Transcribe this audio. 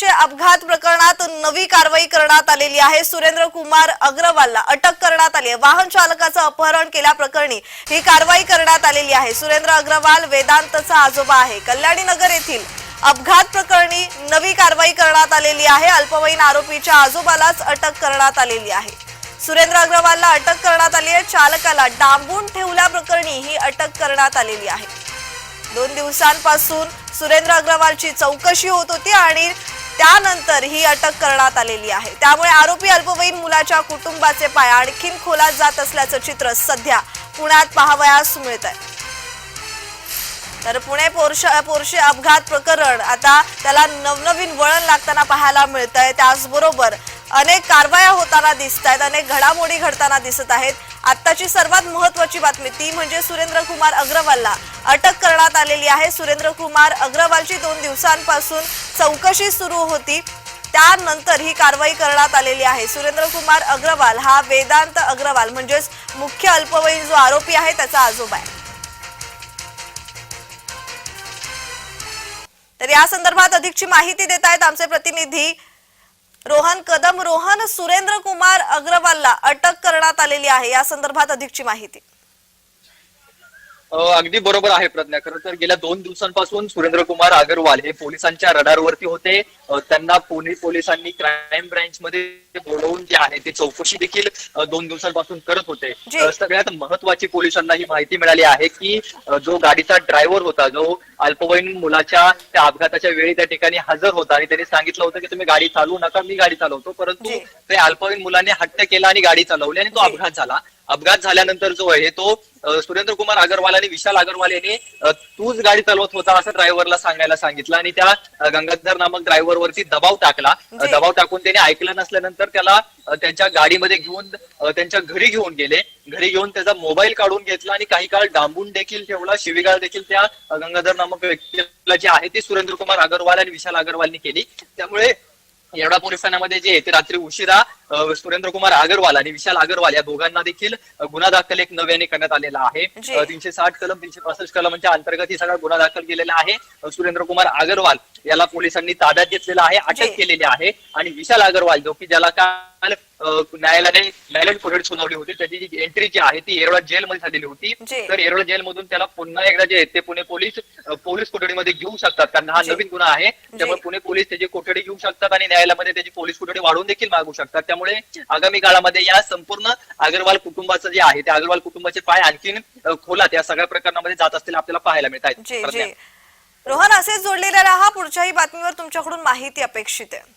Porsche अपघात प्रकरणात नवी कारवाई करण्यात आलेली आहे. सुरेंद्र कुमार अग्रवालला अटक करण्यात आली आहे. वाहन चालकाचं अपहरण केल्याप्रकरणी ही कारवाई करण्यात आलेली आहे. सुरेंद्र अग्रवाल वेदांतचा आजोबा आहे. कल्याणी नगर येथील अपघात प्रकरणी नवी कारवाई करण्यात आलेली आहे. अल्पवयीन आरोपीच्या आजोबालाच अटक करण्यात आलेली आहे. सुरेंद्र अग्रवालला अटक करण्यात आली आहे. चालकाला डांबून ठेवल्याप्रकरणी ही अटक करण्यात आलेली आहे. दोन दिवसांपासून सुरेंद्र अग्रवालची चौकशी होत होती आणि त्यानंतर ही अटक करण्यात आलेली आहे. त्यामुळे आरोपी अल्पवयीन मुलाच्या कुटुंबाचे पाय आणखीन खोलात जात असल्याचं चित्र सध्या पुण्यात पाहावयास मिळत आहे तर पुणे पोरशा पोरशे अपघात प्रकरण आता त्याला नवनवीन वळण लागताना पाहायला मिळत आहे त्याचबरोबर अनेक कारवाया होताना दिसत आहेत अनेक घडामोडी घडताना दिसत आहेत. आत्ताची सर्वात महत्वाची बातमी ती म्हणजे सुरेंद्र कुमार अग्रवालला अटक करण्यात आलेली आहे. सुरेंद्र कुमार अग्रवालची दोन दिवसांपासून चौकशी सुरू होती. त्यानंतर ही कारवाई करण्यात आलेली आहे. सुरेंद्र कुमार अग्रवाल हा वेदांत अग्रवाल म्हणजेच मुख्य अल्पवयीन जो आरोपी आहे त्याचा आजोबा आहे. तर या संदर्भात अधिकची माहिती देत आहेत आमचे प्रतिनिधी रोहन कदम रोहन सुरेंद्र कुमार अग्रवालला अटक करण्यात आलेली आहे. या संदर्भात अधिकची माहिती. अगदी बरोबर आहे प्रज्ञा. खरं तर गेल्या दोन दिवसांपासून सुरेंद्र कुमार अगरवाल हे पोलिसांच्या रडारवरती होते. त्यांना पुणे पोलिसांनी क्राईम ब्रँच मध्ये बोलवून जे आहे ते चौकशी देखील दोन दिवसांपासून करत होते. सगळ्यात महत्वाची पोलिसांना ही माहिती मिळाली आहे की जो गाडीचा ड्रायव्हर होता जो अल्पवयीन मुलाच्या त्या अपघाताच्या वेळी त्या ठिकाणी हजर होता आणि त्यांनी सांगितलं होतं की तुम्ही गाडी चालवू नका मी गाडी चालवतो. परंतु. ते अल्पवयीन मुलाने हट्ट केला आणि गाडी चालवली आणि तो. अपघात झाला. अपघात झाल्यानंतर जो आहे तो सुरेंद्र कुमार अग्रवाल आणि विशाल अग्रवाल यांनी तूच गाडी चालवत होता असं ड्रायव्हरला सांगायला सांगितलं आणि त्या गंगाधर नामक ड्रायव्हर वरती दबाव टाकला. दबाव टाकून त्याने ऐकलं नसल्यानंतर त्याला त्यांच्या गाडीमध्ये घेऊन त्यांच्या घरी घेऊन गेले. घरी घेऊन त्याचा मोबाईल काढून घेतला आणि काही काळ डांबून देखील ठेवला. शिवीगाळ देखील त्या गंगाधर नामक व्यक्तीला जी आहे ती सुरेंद्र कुमार अग्रवाल आणि विशाल अग्रवालनी केली. त्यामुळे येरडा पोलीस ठाण्यामध्ये जे ते रात्री उशिरा सुरेंद्र कुमार अग्रवाल आणि विशाल अग्रवाल या दोघांना देखील गुन्हा दाखल एक नव्याने करण्यात आलेला आहे. तीनशे साठ कलम तीनशे पासष्ट कलमच्या अंतर्गत ही सगळा गुन्हा दाखल केलेला आहे. सुरेंद्र कुमार अग्रवाल याला पोलिसांनी ताब्यात घेतलेला आहे. अटक केलेली आहे आणि विशाल अग्रवाल जो की ज्याला काल न्यायालयाने न्यायालयीन कोठडी सुनावली होती त्याची जी एंट्री जी आहे ती येरवडा जेलमध्ये झालेली होती जी. तर येरवडा जेलमधून त्याला पुन्हा एकदा जे ते पुणे पोलीस पोलीस कोठडीमध्ये घेऊ शकतात कारण हा जी. नवीन गुन्हा आहे त्यामुळे पुणे पोलीस त्याची कोठडी घेऊ शकतात आणि न्यायालयामध्ये त्याची पोलीस कोठडी वाढवून देखील मागू शकतात त्यामुळे आगामी काळामध्ये या संपूर्ण अग्रवाल कुटुंबाचं जे आहे त्या अग्रवाल कुटुंबाचे पाय आणखीन खोलात या सगळ्या प्रकरणामध्ये जात असतील आपल्याला पाहायला मिळत आहेत रोहन असेच जोडलेले राहा. पुढच्याही बातमीवर तुमच्याकडून माहिती अपेक्षित आहे.